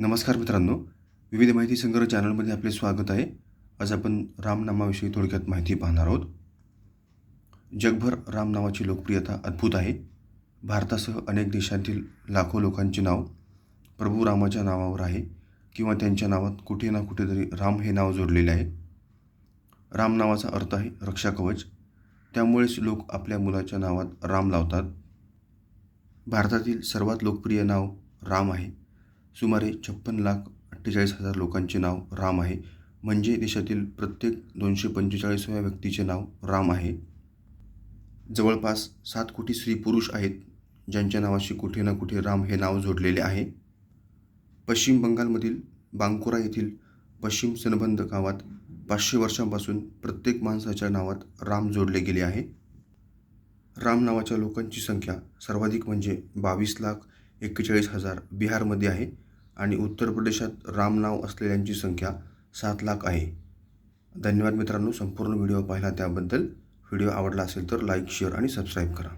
नमस्कार मित्रांनो. विविध माहिती संग्रह चॅनलमध्ये आपले स्वागत आहे. आज आपण रामनामाविषयी थोडक्यात माहिती पाहणार आहोत. जगभर राम नावाची लोकप्रियता अद्भुत आहे. भारतासह अनेक देशांतील लाखो लोकांचे नाव प्रभू रामाच्या नावावर आहे किंवा त्यांच्या नावात कुठे ना कुठेतरी राम हे नाव जोडलेले आहे. राम नावाचा अर्थ आहे रक्षा कवच. त्यामुळेच लोक आपल्या मुलाच्या नावात राम लावतात. भारतातील सर्वात लोकप्रिय नाव राम आहे. सुमारे छप्पन लाख अठ्ठेचाळीस हजार लोकांचे नाव राम आहे. म्हणजे देशातील प्रत्येक दोनशे पंचेचाळीसव्या व्यक्तीचे नाव राम आहे. जवळपास सात कोटी स्त्री पुरुष आहेत ज्यांच्या नावाशी कुठे ना कुठे राम हे नाव जोडलेले आहे. पश्चिम बंगालमधील बांकुरा येथील पश्चिम सनबंध गावात पाचशे वर्षांपासून प्रत्येक माणसाच्या नावात राम जोडले गेले आहे. राम नावाच्या लोकांची संख्या सर्वाधिक म्हणजे बावीस लाख एक्केचाळीस हजार बिहारमध्ये आहे. आणि उत्तर प्रदेशात राम नाव असलेल्यांची संख्या सात लाख आहे. धन्यवाद मित्रांनो संपूर्ण व्हिडिओ पाहिला त्याबद्दल. व्हिडिओ आवडला असेल तर लाईक शेअर आणि सबस्क्राईब करा.